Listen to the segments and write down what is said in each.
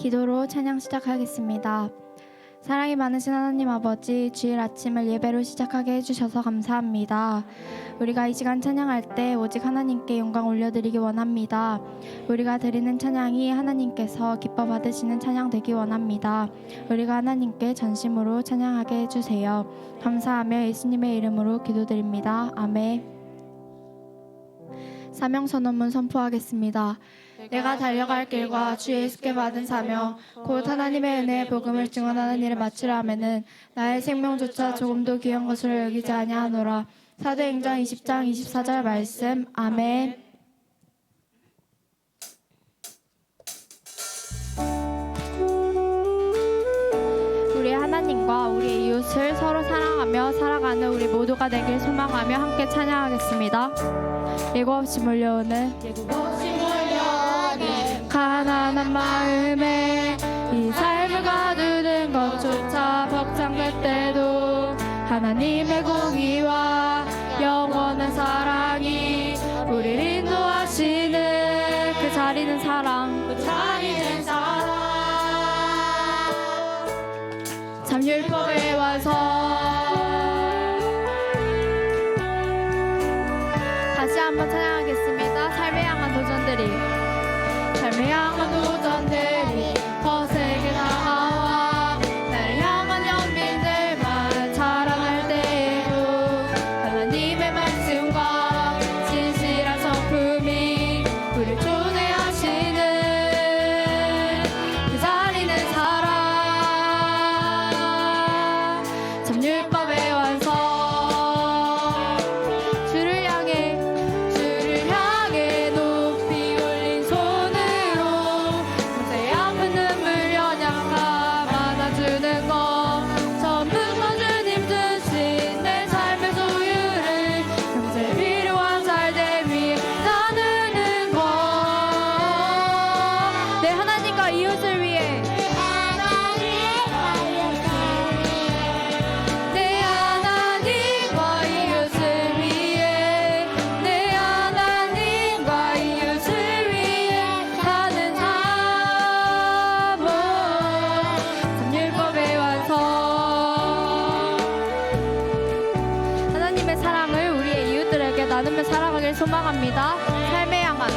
기도로 찬양 시작하겠습니다. 사랑이 많으신 하나님 아버지, 주일 아침을 예배로 시작하게 해주셔서 감사합니다. 우리가 이 시간 찬양할 때 오직 하나님께 영광 올려드리기 원합니다. 우리가 드리는 찬양이 하나님께서 기뻐 받으시는 찬양 되기 원합니다. 우리가 하나님께 전심으로 찬양하게 해주세요. 감사하며 예수님의 이름으로 기도드립니다. 아멘. 사명 선언문 선포하겠습니다. 내가 달려갈 길과 주 예수께 받은 사명 곧 하나님의 은혜의 복음을 증언하는 일을 마치라 하면은 나의 생명조차 조금도 귀한 것으로 여기지 아니하노라 사도행전 20장 24절 말씀 아멘 하나님과 우리 이웃을 서로 사랑하며 살아가는 우리 모두가 되길 소망하며 함께 찬양하겠습니다. 예고 없이 몰려오는 가난한 마음에 이 삶을 가두는 것조차 벅장될 때도 하나님의 공 나누며 살아가길 소망합니다. 삶에 향한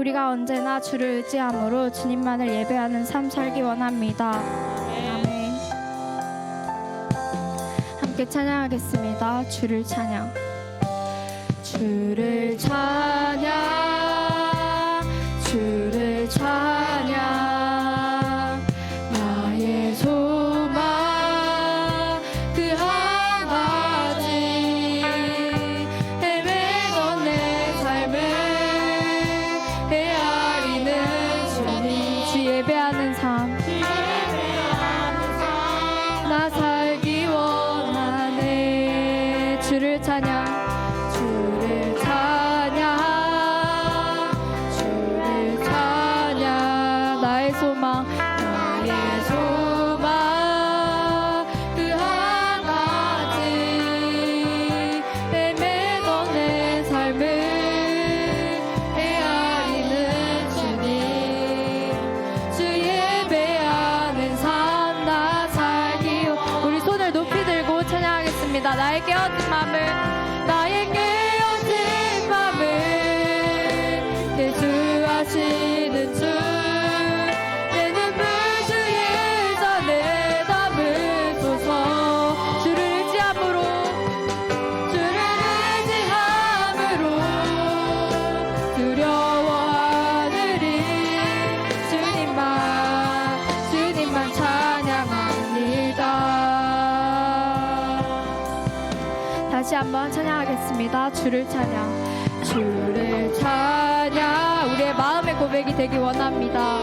우리가 언제나 주를 의지함으로 주님만을 예배하는 삶 살기 원합니다. 아멘. 함께 찬양하겠습니다. 주를 찬양. 주를 찬양 한번 찬양하겠습니다. 주를 찬양. 주를 찬양. 우리의 마음의 고백이 되기 원합니다.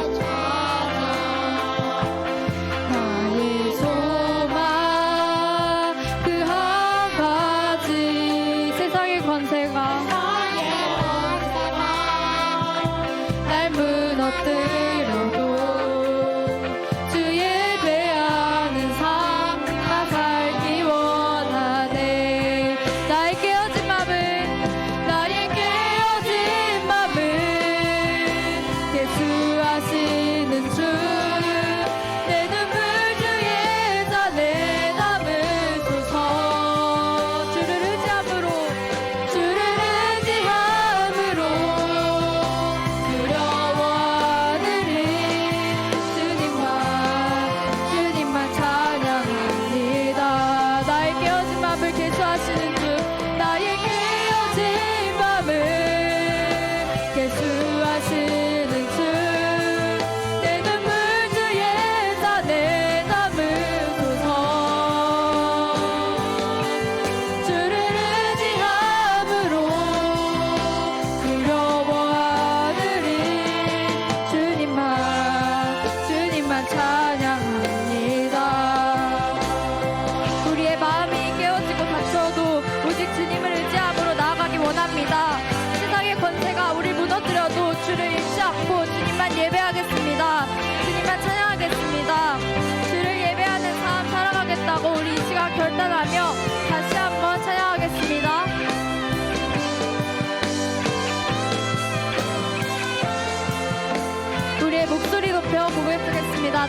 그 날 무너뜨려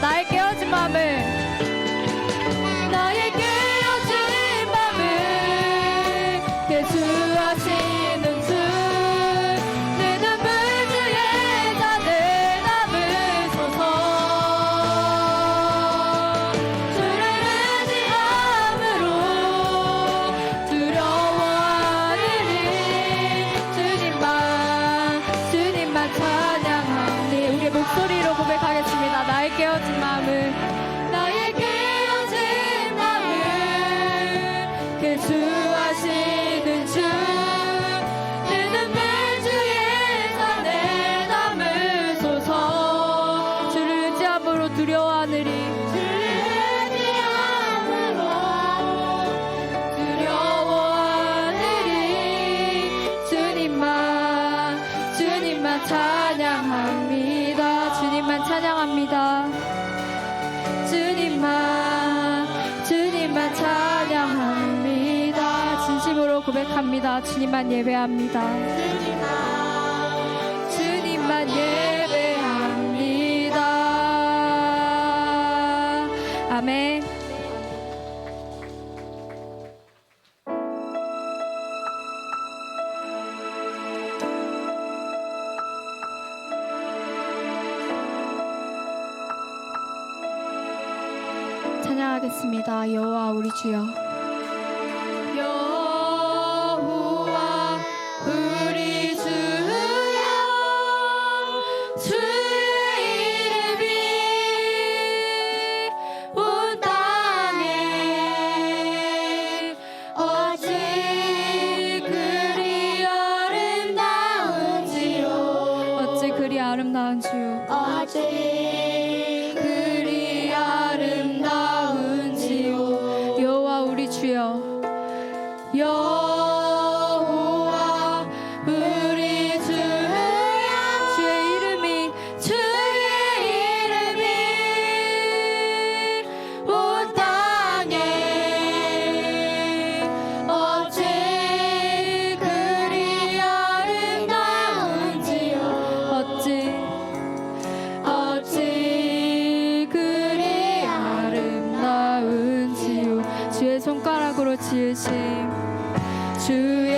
나의 깨어진 마음을 od mamy. 고백합니다. 주님만 예배합니다. 주님만, 주님만 예배합니다. 아멘. 찬양하겠습니다. 여호와 우리 주여. Yo. 지으신 주의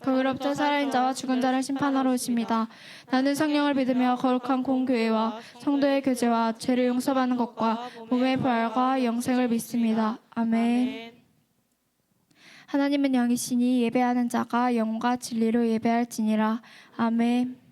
거기로부터 살아있는 자와 죽은 자를 심판하러 오십니다. 나는 성령을 믿으며 거룩한 공교회와 성도의 교제와 죄를 용서받는 것과 몸의 부활과 영생을 믿습니다. 아멘. 하나님은 영이시니 예배하는 자가 영과 진리로 예배할지니라. 아멘.